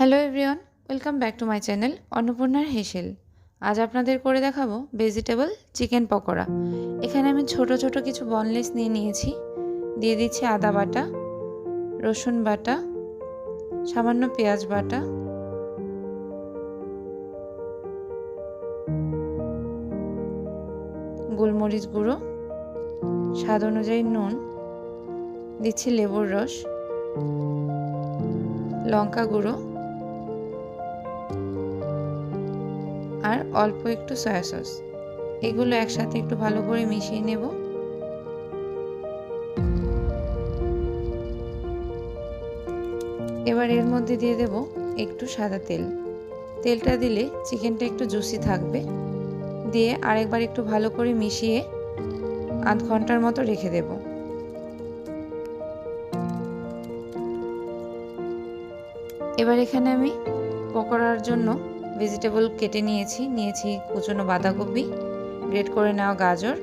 Hello everyone welcome back to my channel অন্নপূর্ণার হেসেল আজ আপনাদের করে দেখাবো ভেজিটেবল চিকেন পকোড়া। এখানে আমি ছোট ছোট কিছু বনলেস নিয়ে নিয়েছি। দিয়ে দিচ্ছি আদা বাটা, রসুন বাটা, সামান্য পেঁয়াজ বাটা। গোলমরিচ গুঁড়ো, স্বাদ অনুযায়ী নুন। দিচ্ছি লেবুর রস। লঙ্কা গুঁড়ো। আর অল্প একটু সয়া সস এগুলো একসাথে একটু ভালো করে মিশিয়ে নেব। এবার এর মধ্যে দিয়ে দেব একটু সাদা তেল। তেলটা দিলে চিকেনটা একটু জুসি থাকবে। দিয়ে আরেকবার একটু ভালো করে মিশিয়ে আধ ঘণ্টার মতো রেখে দেব। এবার এখানে আমি পকোড়ার জন্য ভেজিটেবল কেটে নিয়েছি। নিয়েছি কুচনো বাঁধাকপি, গ্রেট করে নেওয়া গাজর,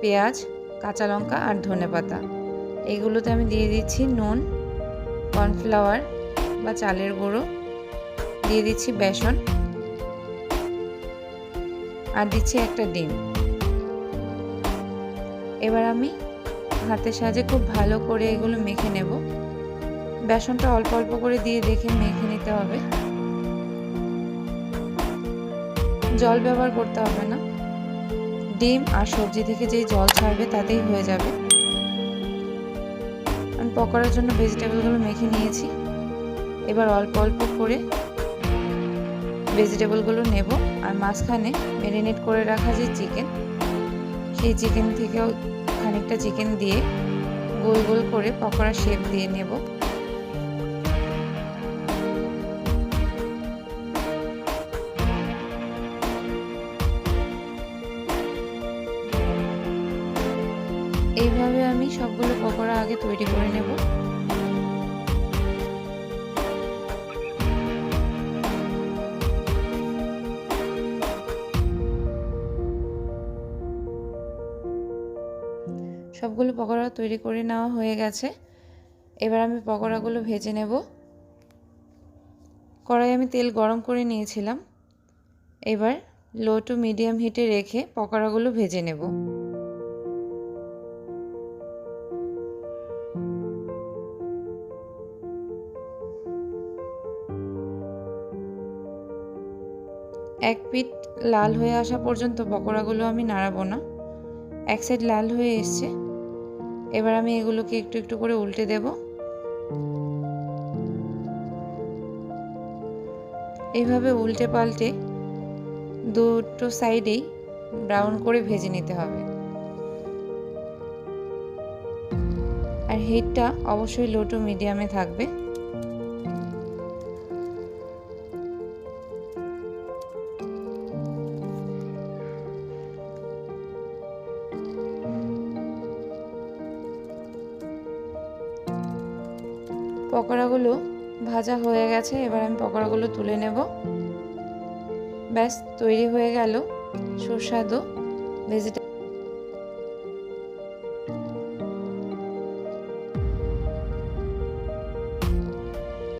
পেঁয়াজ, কাঁচা লঙ্কা আর ধনে পাতা। এগুলোতে আমি দিয়ে দিচ্ছি নুন, কর্নফ্লাওয়ার বা চালের গুঁড়ো। দিয়ে দিচ্ছি বেসন। আর দিচ্ছি একটা ডিম। এবার আমি হাতের সাহায্যে খুব ভালো করে এগুলো মেখে নেব। বেসনটা অল্প অল্প করে দিয়ে দেখে মেখে নিতে হবে। জল ব্যবহার করতে হবে না। ডিম আর সবজি থেকে যেই জল ছাড়বে তাতেই হয়ে যাবে। আমি পকোড়ার জন্য ভেজিটেবলগুলো মেখে নিয়েছি। এবার অল্প অল্প করে ভেজিটেবলগুলো নেব আর মাঝখানে ম্যারিনেট করে রাখা যে চিকেন, সেই চিকেন থেকেও খানিকটা চিকেন দিয়ে গোল গোল করে পকোড়া শেপ দিয়ে নেব। এইভাবে আমি সবগুলো পকোড়া আগে তৈরি করে নেব। সবগুলো পকোড়া তৈরি করে নেওয়া হয়ে গেছে। এবার আমি পকোড়াগুলো ভেজে নেব। কড়াই আমি তেল গরম করে নিয়েছিলাম। এবার লো টু মিডিয়াম হিটে রেখে পকোড়াগুলো ভেজে নেব। এক পিঠ লাল হয়ে আসা পর্যন্ত পকোড়াগুলো আমি নাড়াবো না। এক সাইড লাল হয়ে এসছে। এবার আমি এগুলোকে একটু একটু করে উল্টে দেব। এইভাবে উল্টে পাল্টে দুটো সাইডেই ব্রাউন করে ভেজে নিতে হবে। আর হিটটা অবশ্যই লো টু মিডিয়ামে থাকবে। পকোড়াগুলো ভাজা হয়ে গেছে, এবার আমি পকোড়াগুলো তুলে নেব। ব্যাস, তৈরি হয়ে গেল সুস্বাদু ভেজিটেবল